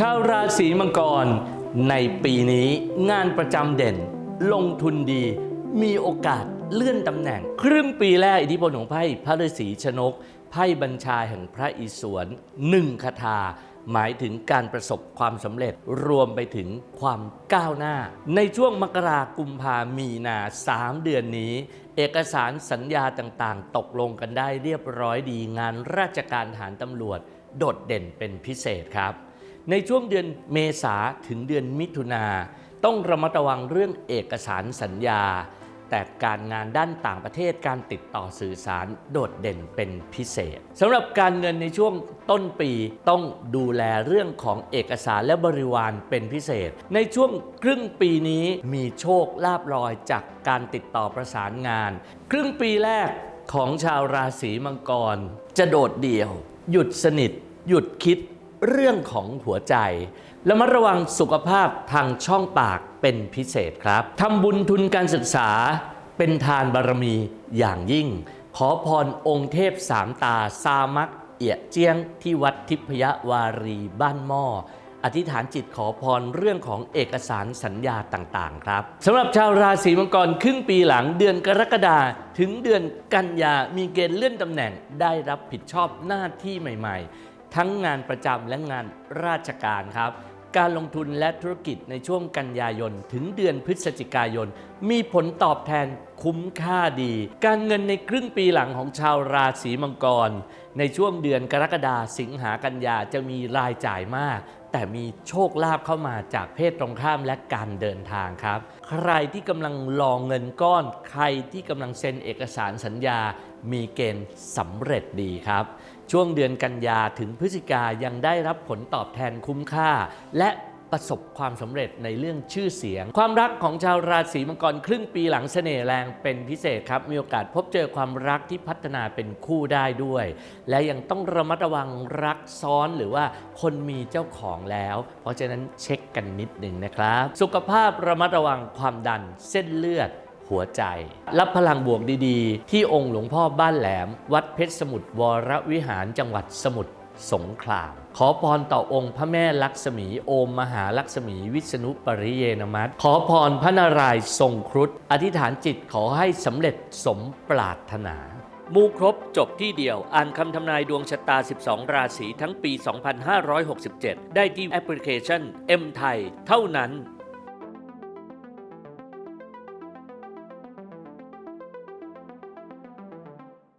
ชาวราศีมังกร ในปีนี้งานประจำเด่น ลงทุนดี มีโอกาสเลื่อนตำแหน่ง ครึ่งปีแรกอิทธิพลของไพ่พระฤาษีชนก ไพ่บัญชาแห่งพระอิศวรหนึ่งคาถาหมายถึงการประสบความสำเร็จรวมไปถึงความก้าวหน้า ในช่วงมกรากุมภามีนา 3 เดือนนี้ เอกสารสัญญาต่างๆ ตกลงกันได้เรียบร้อยดีงานราชการฐานตำรวจ โดดเด่นเป็นพิเศษครับ ในช่วงเดือนเมษาถึงเดือนมิถุนาต้องระมัดระวังเรื่องเอกสารสัญญา แต่การงานด้านต่างประเทศการติดต่อสื่อสารโดดเด่นเป็นพิเศษสำหรับการเงินในช่วงต้นปีต้องดูแลเรื่องของเอกสารและบริวารเป็นพิเศษ ในช่วงครึ่งปีนี้มีโชคลาภลอยจากการติดต่อประสานงาน ครึ่งปีแรกของชาวราศีมังกร จะโดดเดี่ยว หยุดสนิท หยุดคิด เรื่องของหัวใจและมาระวังสุขภาพทางช่องปากเป็นพิเศษครับทำบุญทุนการศึกษาเป็นทานบารมีอย่างยิ่ง ขอพรองค์เทพสามตาซามักเอียเจียงที่วัดทิพยวารีบ้านหม้ออธิษฐานจิตขอพรเรื่องของเอกสารสัญญาต่าง ๆ ครับสำหรับชาวราศีมังกรครึ่งปีหลังเดือนกรกฎาถึงเดือนกันยามีเกณฑ์เลื่อนตำแหน่งได้รับผิดชอบหน้าที่ใหม่ ๆ ทั้งงานประจำและงานราชการครับ การลงทุนและธุรกิจในช่วงกันยายน ถึงเดือนพฤศจิกายนมีผลตอบแทนคุ้มค่าดี การเงินในครึ่งปีหลังของชาวราศีมังกร ในช่วงเดือนกรกฎาสิงหากันยาจะมีรายจ่ายมาก แต่มีโชคลาภเข้ามาจากเพศตรงข้ามและการเดินทางครับ ใครที่กำลังรองเงินก้อน ใครที่กำลังเซ็นเอกสารสัญญา มีเกณฑ์สำเร็จดีครับ ช่วงเดือนกันยาถึงพฤศจิกายังได้รับผลตอบแทนคุ้มค่า และ ประสบความสำเร็จในเรื่องชื่อเสียง ความรักของชาวราศีมังกรครึ่งปีหลังเสน่ห์แรงเป็นพิเศษครับ มีโอกาสพบเจอความรักที่พัฒนาเป็นคู่ได้ด้วย และยังต้องระมัดระวังรักซ้อนหรือว่าคนมีเจ้าของแล้ว เพราะฉะนั้นเช็คกันนิดหนึ่งนะครับ สุขภาพระมัดระวังความดันเส้นเลือดหัวใจ รับพลังบวกดีๆ ที่องค์หลวงพ่อบ้านแหลม วัดเพชรสมุทรวรวิหารจังหวัดสมุทร สงคราม ขอพรต่อองค์พระแม่ลักษมีโอมมหาลักษมีวิษณุปริเยนมัตขอพรพระนารายณ์ทรงครุฑอธิษฐานจิตขอให้สำเร็จสมปรารถนามูครบจบที่เดียว อ่านคำทำนายดวงชะตา 12 ราศีทั้งปี 2567 ได้ที่แอปพลิเคชัน M ไทยเท่านั้น